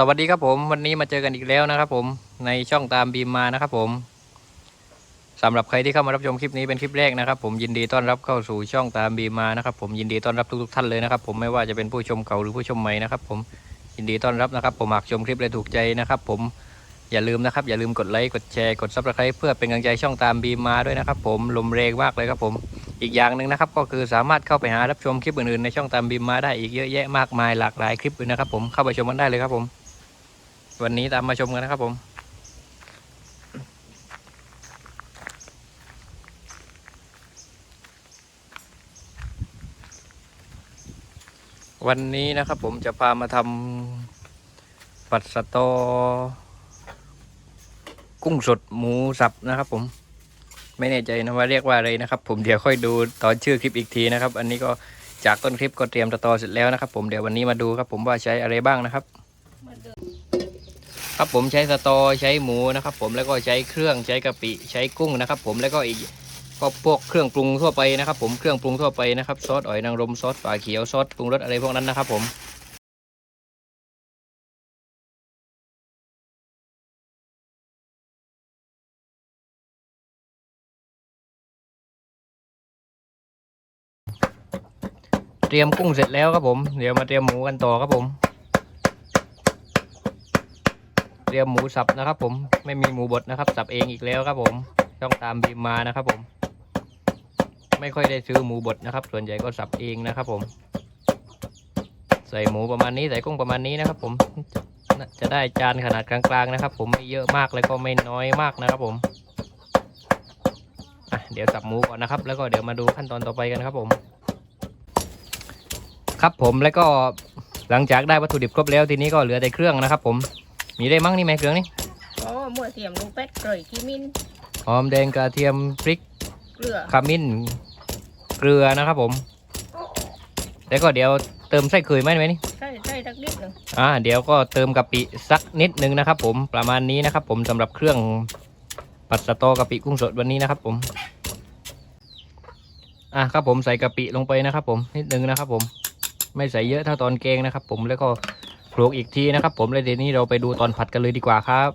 สวัสดีครับผมวันนี้มาเจอกันอีกแล้วนะครับผมในช่องตามบีมมานะครับผมสำหรับใครที่เข้ามารับชมคลิปนี้เป็นคลิปแรกนะครับ ผมยินดีต้อนรับเข้าสู่ช่องตามบีมมานะครับผมยินดีต้อนรับทุกๆท่านเลยนะครับผมไม่ว่าจะเป็นผู้ชมเก่าหรือผู้ชมใหม่นะครับผมยินดีต้อนรับนะครับ ผมหากชมคลิปเลยถูกใจนะครับผมอย่าลืมนะครับอย่าลืมกดไลค์กดแชร์กดซับสไครต์เพื่อเป็นกำลังใจช่องตามบีมมาด้วยนะครับผมลมแรงมากเลยครับผมอีกอย่างหนึ่งนะครับก็คือสามารถเข้าไปหารับชมคลิปอื่นๆในช่องตามบีมมาได้อีกเยอะแยะมากมายหลากหลายคลิปเลยนะครับผมเข้าไปชมกันได้เลยครับผม วันนี้ตามมาชมกันนะครับผม วันนี้นะครับผมจะพามาทำปัดสตอ กุ้งสดหมูสับนะครับผม ไม่แน่ใจนะว่าเรียกว่าอะไรนะครับ ผมเดี๋ยวค่อยดูตอนชื่อคลิปอีกทีนะครับ อันนี้ก็จากต้นคลิปก็เตรียมสะตอเสร็จแล้วนะครับ ผมเดี๋ยววันนี้มาดูครับผมว่าใช้อะไรบ้างนะครับ ครับผมใช้สตอใช้หมูนะครับ ผมแล้วก็ใช้เครื่องใช้กะปิใช้กุ้งนะครับ ผมแล้วก็อีกก็พวกเครื่องปรุงทั่วไปนะครับ ผมเครื่องปรุงทั่วไปนะครับซอสอ่อยนางรมซอสฝาเขียวซอสปรุงรสอะไรพวกนั้นนะครับ ผมเตรียมกุ้งเสร็จแล้วครับผม เดี๋ยวมาเตรียมหมูกันต่อครับผม เตรียมหมูสับนะครับ ผมไม่มีหมูบดนะครับ สับเองอีกแล้วครับ ผมต้องตามบีมมานะครับ ผม ไม่ค่อยได้ซื้อหมูบดนะครับ ส่วนใหญ่ก็สับเองนะครับ ผม ใส่หมูประมาณนี้ใส่กุ้งประมาณนี้นะครับ ผมจะได้จานขนาดกลางๆนะครับ ผมไม่เยอะมากแล้วก็ไม่น้อยมากนะครับ ผมเดี๋ยวสับหมูก่อนนะครับ แล้วก็เดี๋ยวมาดูขั้นตอนต่อไปกันครับผม ครับผมแล้วก็หลังจากได้วัตถุดิบครบแล้วทีนี้ก็เหลือแต่เครื่องนะครับ ผม มีได้มั้งนี่ไหมเครื่องนี้อ๋อหมวเทียมลูกเป็ดเกยขี้มิ้นหอมแดงกระเทียมพริกเกลือขมิ้นเกลือนะครับผม แล้วก็เดี๋ยวเติมไส้เคยไหมไหมนี่ใช่ใช่ทักนิดหนึ่งอ่าเดี๋ยวก็เติมกะปิสักนิดนึงนะครับ ผมประมาณนี้นะครับ ผมสำหรับเครื่องปัดสะตอกะปิกุ้งสดวันนี้นะครับผมอะครับผมใส่กะปิลงไปนะครับ ผมนิดนึงนะครับ ผมไม่ใส่เยอะเท่าตอนแกงนะครับ ผมแล้วก็โข ลกอีกทีนะครับ ผมแล้วเดี๋ยวนี้เราไปดูตอนผัดกันเลยดีกว่าครับ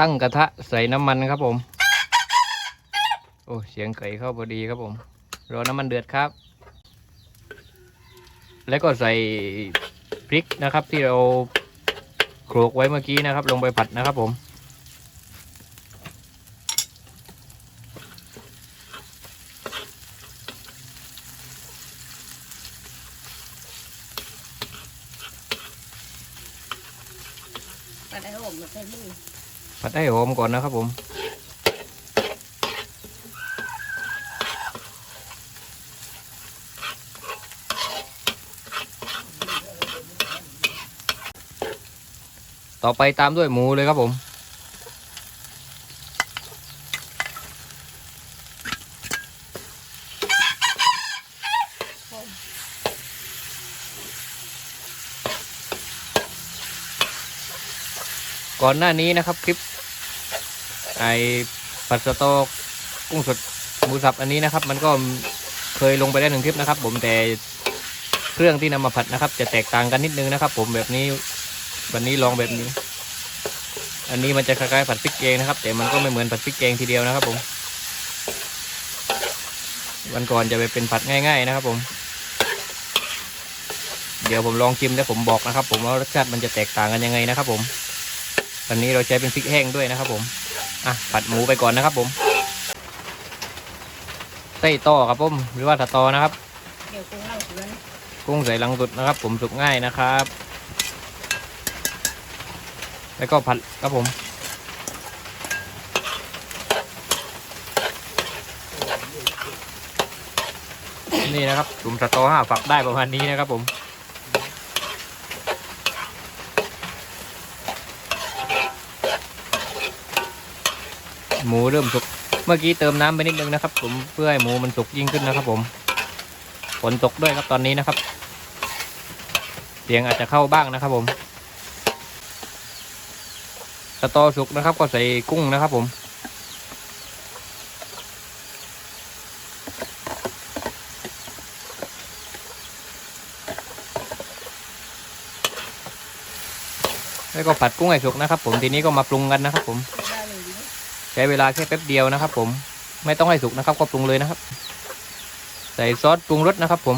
ตั้งกระทะใส่น้ำมันครับผม โอ้เสียงไก่เข้าพอดีครับผมรอน้ำมันเดือดครับ แล้วก็ใส่พริกนะครับที่เราโขลกไว้เมื่อกี้นะครับ ลงไปผัดนะครับผม มาได้ผมมาใส่นี่ผัดไอ้หอมก่อนนะครับผมต่อไปตามด้วยหมูเลยครับผม ก่อนหน้านี้นะครับคลิป ไอผัดสะตอกุ้งสดหมูสับอันนี้นะครับ มันก็เคยลงไปได้หนึ่งคลิปนะครับ ผมแต่เครื่องที่นำมาผัดนะครับ จะแตกต่างกันนิดนึงนะครับ ผมแบบนี้วันนี้ลองแบบนี้ อันนี้มันจะคล้ายๆผัดพริกแกงนะครับ แต่มันก็ไม่เหมือนผัดพริกแกงทีเดียวนะครับ ผม วันก่อนจะไปเป็นผัดง่าย ๆ นะครับ ผม เดี๋ยวผมลองชิมแล้วผมบอกนะครับ ผมว่ารสชาติมันจะแตกต่างกันยังไงนะครับ ผม วันนี้เราใช้เป็นพริกแห้งด้วยนะครับ ผมอะผัดหมูไปก่อนนะครับ ผมไส้ต่อครับผมหรือว่าสะตอนะครับเดี๋ยวกุ้งเล่าสือนกุ้งใส่ลังสุดนะครับ ผมสุกง่ายนะครับ แล้วก็ผัดครับผมนี่นะครับกลุ่มสตอห้าฝักได้ประมาณนี้นะครับผม หมูเริ่มสุก เมื่อกี้เติมน้ำไปนิดนึงนะครับ ผมเพื่อให้หมูมันสุกยิ่งขึ้นนะครับ ผมฝนตกด้วยครับตอนนี้นะครับ เสียงอาจจะเข้าบ้างนะครับ ผมสตอสุกนะครับ ก็ใส่กุ้งนะครับ ผมแล้วก็ผัดกุ้งให้สุกนะครับ ผมทีนี้ก็มาปรุงกันนะครับ ผมเใช้เวลาแค่แป๊บเดียวนะครับ ผมไม่ต้องให้สุกนะครับ ก็ปรุงเลยนะครับ ใส่ซอสปรุงรสนะครับ ผม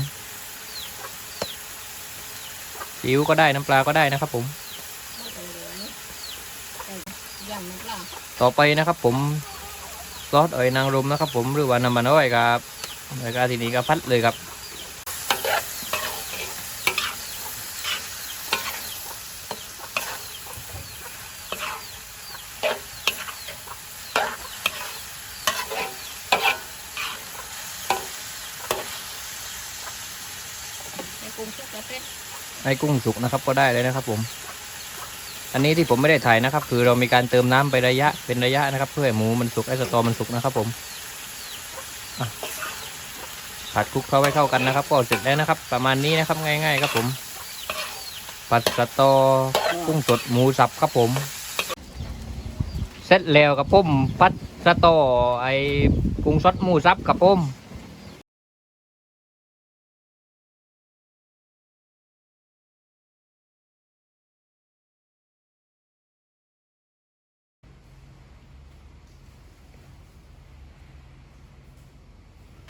ซีอิ๊วก็ได้น้ำปลาก็ได้นะครับ ผมต่อไปนะครับ ผมซอสเอ่ยนางรมนะครับ ผมหรือว่าน้ำมันอ้อยครับแล้วก็ทีนี้ก็พัดเลยครับ ให้กุ้งสุกนะครับก็ได้เลยนะครับ ผม อันนี้ที่ผมไม่ได้ถ่ายนะครับ คือเรามีการเติมน้ำไประยะเป็นระยะนะครับ เพื่อให้หมูมันสุกไอ้สตอมันสุกนะครับ ผมผัดคลุกเข้าไว้เข้ากันนะครับก็เสร็จแล้วนะครับ ประมาณนี้นะครับง่าย ๆ ครับผม ผัดสตอกุ้งสดหมูสับครับผมเสร็จแล้วครับผมผัดสตอไอ้กุ้งสดหมูสับครับผม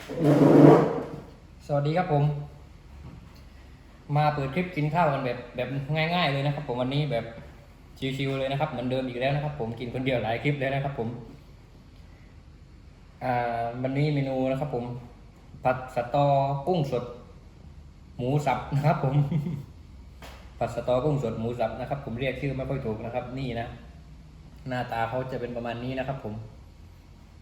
สวัสดีครับผม มาเปิดคลิปกินข้าวกันแบบแบบง่ายๆเลยนะครับ ผมวันนี้แบบชิวๆเลยนะครับเหมือนเดิมอีกแล้วนะครับ ผมกินคนเดียวหลายคลิปแล้วนะครับ ผมอ่าวันนี้เมนูนะครับ ผมผัดสตอกุ้งสด หมูสับนะครับ ผมผัดสตอกุ้งสดหมูสับนะครับ ผมเรียกชื่อไม่ค่อยถูกนะครับ นี่นะหน้าตาเขาจะเป็นประมาณนี้นะครับ ผม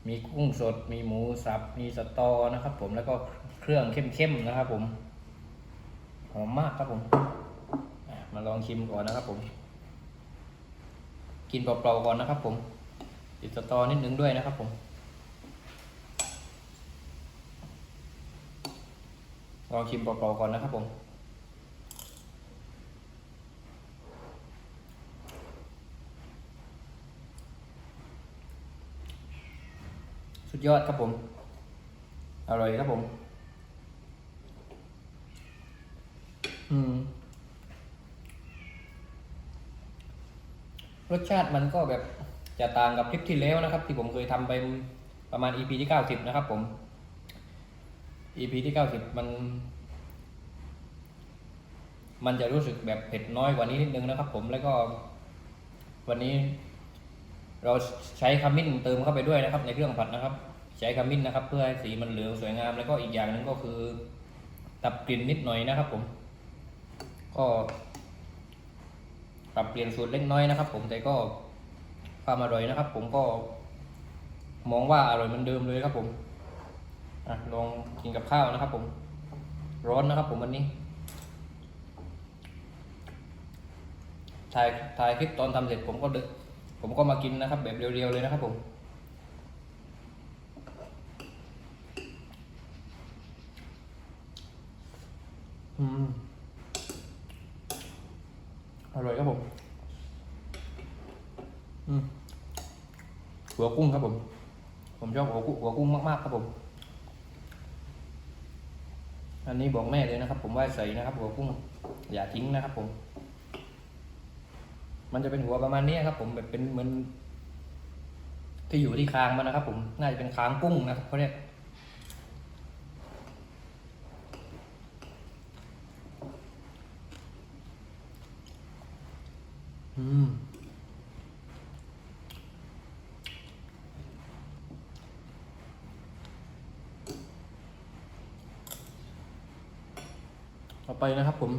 มีกุ้งสด มีหมูสับ มีสตอนะครับผมแล้วก็เครื่องเข้มๆนะครับผม หอมมากครับผม มาลองชิมก่อนนะครับผม กินเปล่าๆก่อนนะครับผม ติดสตอนิดนึงด้วยนะครับผมลองชิมเปล่าๆก่อนนะครับผม สุดยอดครับผม อร่อยครับผม อืม รสชาติมันก็แบบจะต่างกับคลิปที่แล้วนะครับ ที่ผมเคยทำไปประมาณ EP ที่เก้าสิบนะครับผม EP ที่เก้าสิบมัน มันจะรู้สึกแบบเผ็ดน้อยกว่านี้นิดนึงนะครับ ผมแล้วก็ วันนี้เราใช้ขมิ้นเติมเข้าไปด้วยนะครับ ในเครื่องผัดนะครับ ใช้ขมิ้นนะครับเพื่อให้สีมันเหลืองสวยงามแล้วก็อีกอย่างหนึงก็คือ ตับกลิ่นนิดหน่อยนะครับ ผม ก็ปรับเปลี่ยนสูตรเล็กน้อยนะครับ ผมแต่ก็ความอร่อยนะครับ ผมก็มองว่าอร่อยเหมือนเดิมเลยครับ ผมอลองกินกับข้าวนะครับ ผม ร้อนนะครับ ผมวันนี้ถ่ายถ่ายคลิปตอนทำเสร็จผมก็เดนผมก็มากินนะครับ แบบเรียวๆเลยนะครับผม อืมอร่อยครับผม อืมหัวกุ้งครับผม ผมชอบหัวกุ้งหัวกุ้งมากๆครับผม อันนี้บอกแม่เลยนะครับ ผมว่าใส่นะครับ หัวกุ้ง อย่าทิ้งนะครับ ผม มันจะเป็นหัวประมาณนี้ครับ ผมแบบเป็นเหมือนที่อยู่ที่คางมันนะครับ ผม น่าจะเป็นคางกุ้งนะครับเขาเรียก อืม ต่อไปนะครับผม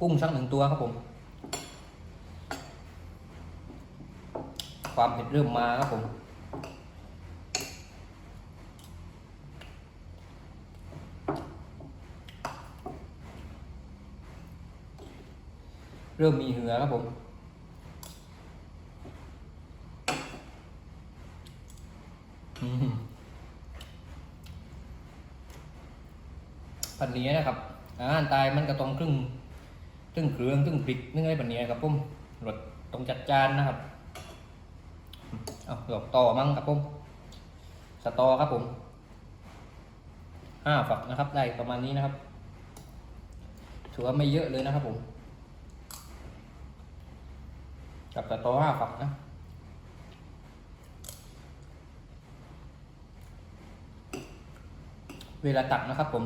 กุ้งสักหนึ่งตัวครับผม ความเผ็ดเริ่มมาครับผม เริ่มมีเหือครับผมอืมปันนี้นะครับอาหารตายมันก็ต้องครึ่ง ครึ่งเครื่องครึ่งพริกนึงไอ้ปันนี้ครับผมรสตรงจัดจานนะครับเอาหลอกต่อมั้งครับผมสตอครับผมห้าฝักนะครับ ได้ประมาณนี้นะครับถือว่าไม่เยอะเลยนะครับผม กับสตอห้าฝักนะเวลาตักนะครับผม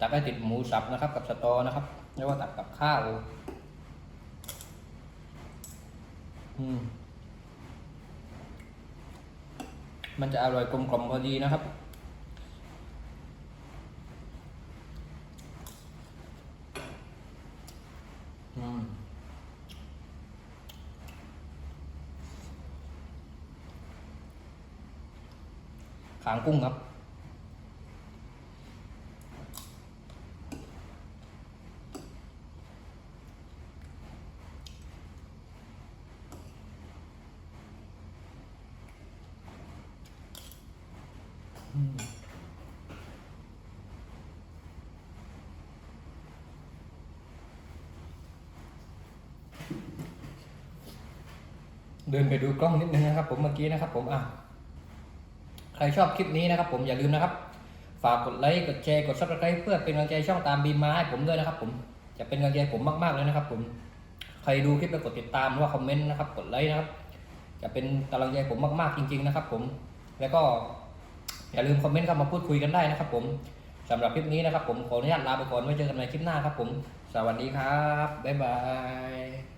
ตักให้ติดหมูสับนะครับ กับสตอนะครับ ไม่ว่าตักกับข้าวอืมมันจะอร่อยกลมกล่อมพอดีนะครับ อืมขางกุ้งครับ เดินไปดูกล้องนิดนึงนะครับ ผมเมื่อกี้นะครับ ผมอะใครชอบคลิปนี้นะครับ ผมอย่าลืมนะครับ ฝากกดไลค์กดแชร์กดซับสไครต์เพื่อเป็นกำลังใจช่องตามบีมมาให้ผมด้วยนะครับ ผมจะเป็นกำลังใจผมมากๆเลยนะครับ ผมใครดูคลิปแล้วกดติดตามหรือว่าคอมเมนต์นะครับกดไลค์นะครับ จะเป็นกำลังใจผมมากๆจริง ๆนะครับ ผมแล้วก็อย่าลืมคอมเมนต์เข้ามาพูดคุยกันได้นะครับ ผมสำหรับคลิปนี้นะครับ ผมขออนุญาตลาไปก่อนไว้เจอกันในคลิปหน้าครับ ผม สวัสดีครับบ๊ายบาย